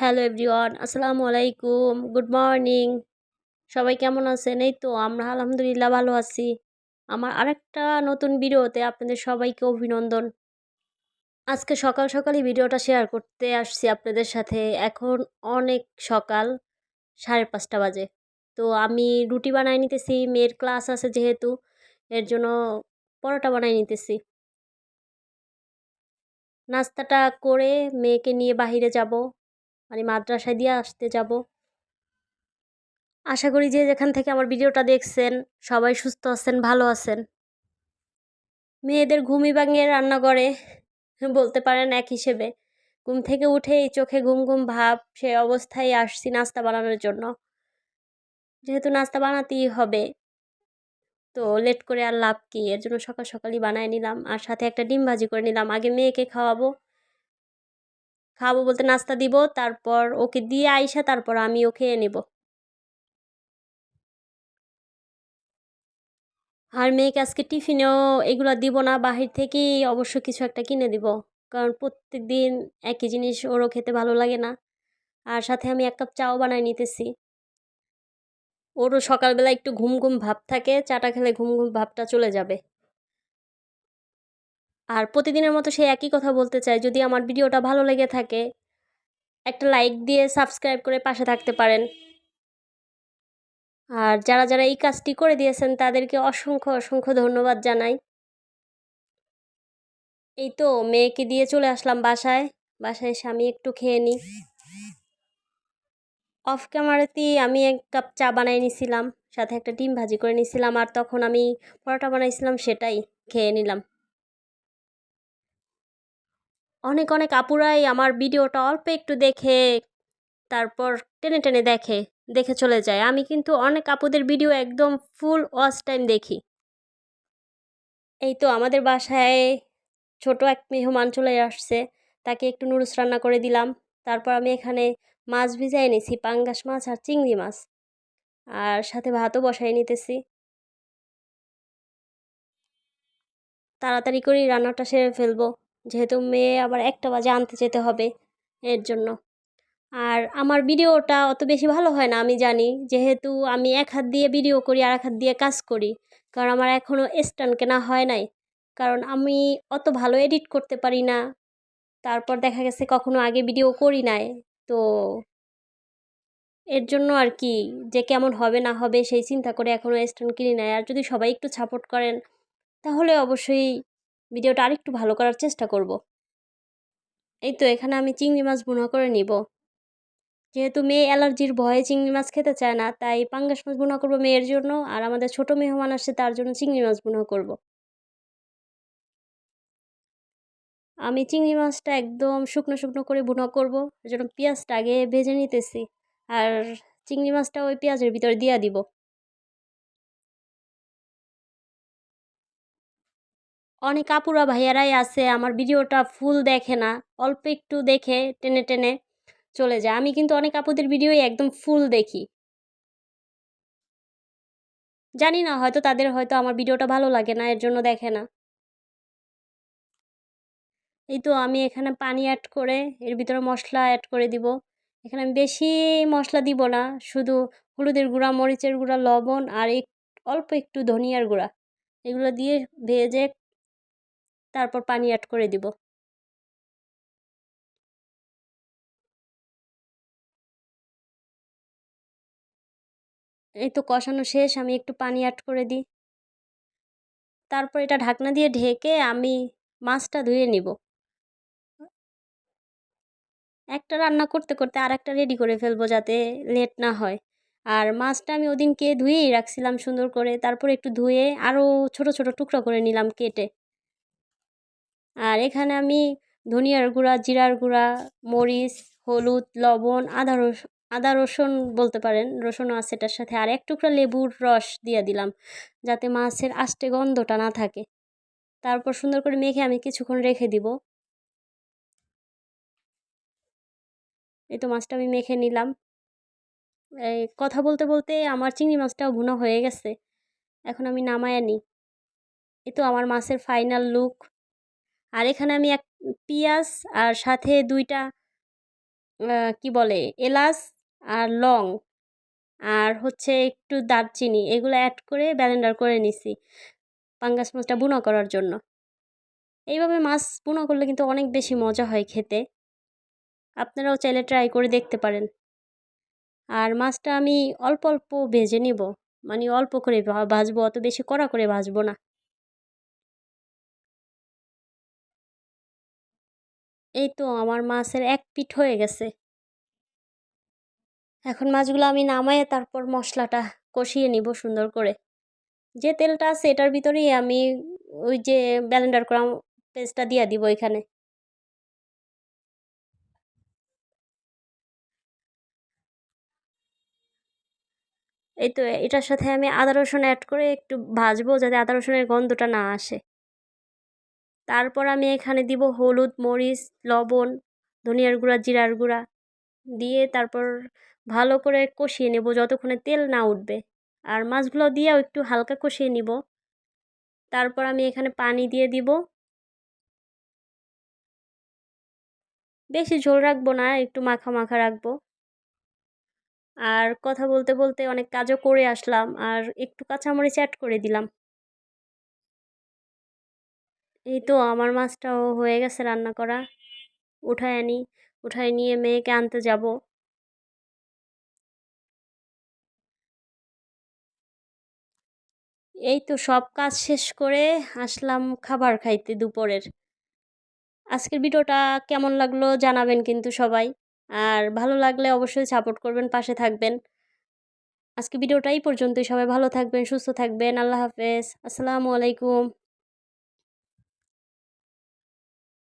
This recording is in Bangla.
হ্যালো এভরিওয়ান, আসসালামু আলাইকুম, গুড মর্নিং। সবাই কেমন আছেন? এই তো, আমরা আলহামদুলিল্লাহ ভালো আছি। আমার আরেকটা নতুন ভিডিওতে আপনাদের সবাইকে অভিনন্দন। আজকে সকাল সকালই ভিডিওটা শেয়ার করতে আসছি আপনাদের সাথে। এখন অনেক সকাল, সাড়ে পাঁচটা বাজে। তো আমি রুটি বানাই নিতেছি, মেয়ের ক্লাস আছে যেহেতু, এর জন্য পরোটা বানাই নিতেছি। নাস্তাটা করে মেয়েকে নিয়ে বাহিরে যাব। মানে মাদ্রাসায় দিয়ে আসতে যাব। আশা করি যে যেখান থেকে আমার ভিডিওটা দেখছেন, সবাই সুস্থ আছেন, ভালো আছেন। মেয়েদের ঘুমি ভাঙিয়ে রান্না করে বলতে পারেন এক হিসেবে। ঘুম থেকে উঠেই চোখে ঘুম ঘুম ভাব, সে অবস্থায় আসছি নাস্তা বানানোর জন্য। যেহেতু নাস্তা বানাতেই হবে, তো লেট করে আর লাভ কি? এর জন্য সকাল সকালই বানায় নিলাম। আর সাথে একটা ডিম ভাজি করে নিলাম। আগে মেয়েকে খাওয়াবো খাওয়াবো বলতে নাস্তা দিব, তারপর ওকে দিয়ে আইসা তারপর আমি ও খেয়ে নেব। আর মেয়েকে আজকে টিফিনেও এগুলো দিব না, বাহির থেকেই অবশ্য কিছু একটা কিনে দিব। কারণ প্রত্যেক দিন একই জিনিস ওরও খেতে ভালো লাগে না। আর সাথে আমি এক কাপ চাও বানাই নিতেছি। ওরও সকালবেলা একটু ঘুম ঘুম ভাব থাকে, চাটা খেলে ঘুম ঘুম ভাবটা চলে যাবে। আর প্রতিদিনের মতো সে একই কথা বলতে চায় যদি আমার ভিডিওটা ভালো লেগে থাকে, একটা লাইক দিয়ে সাবস্ক্রাইব করে পাশে থাকতে পারেন। আর যারা যারা এই কাজটি করে দিয়েছেন, তাদেরকে অসংখ্য অসংখ্য ধন্যবাদ জানাই। এই তো, মেয়েকে দিয়ে চলে আসলাম বাসায়। বাসায় এসে আমি একটু খেয়ে নিই। অফ ক্যামেরাতেই আমি এক কাপ চা বানাই নিছিলাম, সাথে একটা ডিম ভাজি করে নিছিলাম, আর তখন আমি পরোটা বানাইছিলাম, সেটাই খেয়ে নিলাম। অনেক অনেক আপুরাই আমার ভিডিওটা অল্প একটু দেখে, তারপর টেনে টেনে দেখে দেখে চলে যায়। আমি কিন্তু অনেক আপুদের ভিডিও একদম ফুল ওয়াচ টাইম দেখি। এই তো আমাদের বাসায় ছোট এক মেহমান চলে আসছে, তাকে একটু নুডলস রান্না করে দিলাম। তারপর আমি এখানে মাছ ভিজাই নিছি পাঙ্গাস মাছ আর চিংড়ি মাছ। আর সাথে ভাতও বসাই নিতেছি। তাড়াতাড়ি করেই রান্নাটা সেরে ফেলব। যেহেতু মেয়ে, আবার একটা বাজে আনতে যেতে হবে এর জন্য। আর আমার ভিডিওটা অত বেশি ভালো হয় না, আমি জানি। যেহেতু আমি এক হাত দিয়ে ভিডিও করি আর এক হাত দিয়ে কাজ করি, কারণ আমার এখনও স্ট্যান্ড কেনা হয় নাই। কারণ আমি অত ভালো এডিট করতে পারি না। তারপর দেখা গেছে কখনো আগে ভিডিও করি নাই। তো এর জন্য আর কি, যে কেমন হবে না হবে সেই চিন্তা করে এখনও স্ট্যান্ড কিনি নাই। আর যদি সবাই একটু সাপোর্ট করেন, তাহলে অবশ্যই ভিডিওটা আরেকটু ভালো করার চেষ্টা করব। এই তো এখানে আমি চিংড়ি মাছ বুনো করে নিব। যেহেতু মেয়ে অ্যালার্জির ভয়ে চিংড়ি মাছ খেতে চায় না, তাই পাঙ্গাস মাছ বুনা করব মেয়ের জন্য আর আমাদের ছোট মেহমান আসছে তার জন্য চিংড়ি মাছ বুনা করব। আমি চিংড়ি মাছটা একদম শুকনো শুকনো করে বুনো করব এর জন্য পেঁয়াজটা আগে ভেজে নিতেছি আর চিংড়ি মাছটা ওই পেঁয়াজের ভিতরে দিয়ে দিব। অনেক আপুরা ভাইয়ারাই আছে, আমার ভিডিওটা ফুল দেখে না, অল্প একটু দেখে টেনে টেনে চলে যায়। আমি কিন্তু অনেক আপুদের ভিডিওই একদম ফুল দেখি। জানি না, হয়তো তাদের হয়তো আমার ভিডিওটা ভালো লাগে না, এর জন্য দেখে না। এই তো আমি এখানে পানি অ্যাড করে, এর ভিতরে মশলা অ্যাড করে দিব। এখানে আমি বেশি মশলা দিব না, শুধু হলুদের গুঁড়া, মরিচের গুঁড়া, লবণ আর অল্প একটু ধনিয়ার গুঁড়া। এগুলো দিয়ে ভেজে তারপর পানি অ্যাড করে দিব। এই তো কষানো শেষ, আমি একটু পানি অ্যাড করে দিই। তারপর এটা ঢাকনা দিয়ে ঢেকে আমি মাছটা ধুয়ে নিব। একটা রান্না করতে করতে আর একটা রেডি করে ফেলব যাতে লেট না হয়। আর মাছটা আমি ওদিনকে ধুয়েই রাখছিলাম সুন্দর করে, তারপর একটু ধুয়ে আরও ছোট ছোট টুকরো করে নিলাম কেটে। আর এখানে আমি ধনিয়ার গুঁড়া, জিরার গুঁড়া, মরিচ, হলুদ, লবণ, আদা রসুন আদা রসুন বলতে পারেন। রসুনও আছে এটার সাথে আর এক টুকরা লেবুর রস দিয়ে দিলাম যাতে মাছের আষ্টে গন্ধটা না থাকে। তারপর সুন্দর করে মেখে আমি কিছুক্ষণ রেখে দিব। এই তো মাছটা আমি মেখে নিলাম। এই কথা বলতে বলতে আমার চিংড়ি মাছটাও ভুনা হয়ে গেছে। এখন আমি নামায় নিই। এই তো আমার মাছের ফাইনাল লুক আর এখানে আমি এক পেঁয়াজ আর সাথে দুইটা কি বলে, এলাচ আর লং আর হচ্ছে একটু দারচিনি, এগুলো অ্যাড করে ব্যালেন্ডার করে নিছি পাঙ্গাস মাছটা বুনো করার জন্য। এইভাবে মাছ বুনো করলে কিন্তু অনেক বেশি মজা হয় খেতে। আপনারাও চাইলে ট্রাই করে দেখতে পারেন। আর মাছটা আমি অল্প অল্প ভেজে নিব মানে অল্প করে ভাজবো, অত বেশি কড়া করে ভাজবো না। এই তো আমার মাছের এক পিঠ হয়ে গেছে। এখন মাছগুলো আমি নামাই তারপর মশলাটা কষিয়ে নিব সুন্দর করে। যে তেলটা আছে এটার ভিতরেই আমি ওই যে ব্যালেন্ডার করা পেস্টটা দিয়ে দিব এখানে। এই তো এটার সাথে আমি আদা রসুন অ্যাড করে একটু ভাজবো যাতে আদা রসুনের গন্ধটা না আসে। তারপর আমি এখানে দিব হলুদ, মরিচ, লবণ, ধনিয়ার গুঁড়া, জিরার গুঁড়া। দিয়ে তারপর ভালো করে কষিয়ে নেব যতক্ষণে তেল না উঠবে। আর মাছগুলো দিয়েও একটু হালকা কষিয়ে নিব। তারপর আমি এখানে পানি দিয়ে দিব। বেশি ঝোল রাখব না, একটু মাখা মাখা রাখব। আর কথা বলতে বলতে অনেক কাজও করে আসলাম, আর একটু কাঁচামরিচ অ্যাড করে দিলাম। এই তো আমার মাছটাও হয়ে গেছে রান্না করা। উঠায় আনি, উঠায় নিয়ে মেয়েকে আনতে যাব। এই তো সব কাজ শেষ করে আসলাম খাবার খাইতে দুপুরের। আজকের ভিডিওটা কেমন লাগল জানাবেন কিন্তু সবাই। আর ভালো লাগলে অবশ্যই সাপোর্ট করবেন, পাশে থাকবেন। আজকে ভিডিওটা এই পর্যন্তই। সবাই ভালো থাকবেন, সুস্থ থাকবেন। আল্লাহ হাফেজ। আসসালামু আলাইকুম।